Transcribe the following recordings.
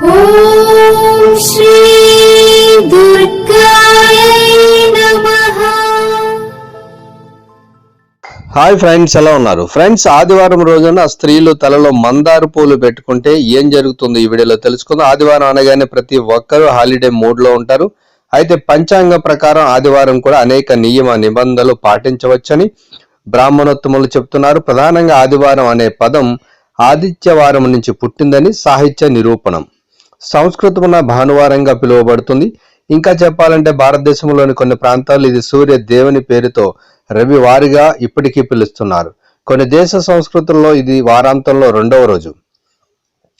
Hi friends ఎలా ఉన్నారు? Friends ఆదివారం రోజున స్త్రీలు తలలో మందారు పూలు పెట్టుకుంటే ఏం జరుగుతుంది ఈ వీడియోలో తెలుసుకుందాం. ఆదివారం అనగానే ప్రతి ఒక్కరూ హాలిడే మూడ్లో ఉంటారు. అయితే పంచాంగ ప్రకారం ఆదివారం కూడా అనేక నియమ నిబంధనలు పాటించవచ్చని బ్రాహ్మణోత్తములు చెప్తున్నారు ప్రధానంగా ఆదివారం అనే పదం ఆదిత్యవారం నుంచి పుట్టిందని సాహిత్య నిరూపణం. సంస్కృతమున భానువారంగా పిలువబడుతుంది. ఇంకా చెప్పాలంటే భారతదేశంలోని కొన్ని ప్రాంతాలు ఇది సూర్య దేవుని పేరుతో రవివారిగా ఇప్పటికీ పిలుస్తున్నారు. కొన్ని దేశ సంస్కృతుల్లో ఇది వారాంతంలో రెండవ రోజు.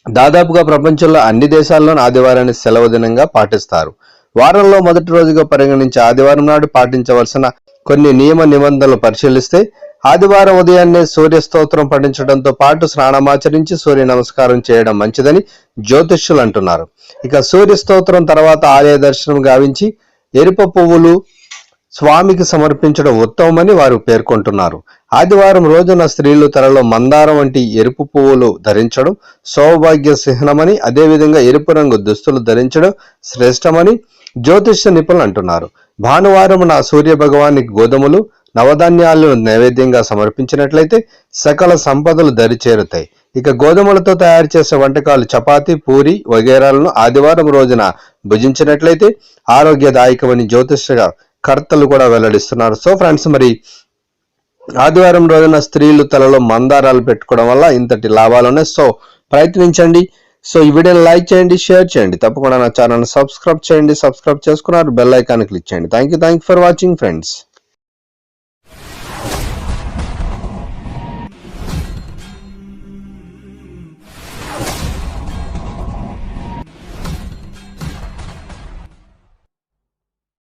దాదాపుగా ప్రపంచంలో అన్ని దేశాల్లోనూ ఆదివారాన్ని సెలవు దినంగా పాటిస్తారు. వారంలో మొదటి రోజుగా పరిగణించే ఆదివారం నాడు పాటించవలసిన కొన్ని నియమ నిబంధనలు పరిశీలిస్తే ఆదివారం ఉదయాన్నే సూర్య స్తోత్రం పఠించడంతో పాటు స్నానమాచరించి సూర్య నమస్కారం చేయడం మంచిదని జ్యోతిష్యులు అంటున్నారు. ఇక సూర్య స్తోత్రం తర్వాత ఆలయ దర్శనం గావించి ఎరుప పువ్వులు స్వామికి సమర్పించడం ఉత్తమమని వారు పేర్కొంటున్నారు. ఆదివారం రోజున స్త్రీలు తలలో మందారం వంటి ఎరుపు పువ్వులు ధరించడం సౌభాగ్య చిహ్నమని అదేవిధంగా ఎరుపు రంగు దుస్తులు ధరించడం శ్రేష్టమని జ్యోతిష్య నిపుణులు అంటున్నారు. భానువారం నా సూర్య భగవానికి గోధుమలు నవధాన్యాలను నైవేద్యంగా సమర్పించినట్లయితే సకల సంపదలు దరిచేరుతాయి ఇక గోధుమలతో తయారు చేసే వంటకాలు చపాతీ పూరి వగేరాలను ఆదివారం రోజున భుజించినట్లయితే ఆరోగ్యదాయకమని జ్యోతిష కర్తలు కూడా వెల్లడిస్తున్నారు. సో ఫ్రెండ్స్ మరి ఆదివారం రోజున స్త్రీలు తలలో మందారాలు పెట్టుకోవడం వల్ల ఇంతటి లాభాలు ఉన్నాయి. సో ప్రయత్నించండి. సో ఈ వీడియోని లైక్ చేయండి షేర్ చేయండి. తప్పకుండా నా ఛానల్ సబ్స్క్రైబ్ చేయండి సబ్స్క్రైబ్ చేసుకున్నారు బెల్ ఐకాన్ క్లిక్ చేయండి. Thank you thank for watching friends.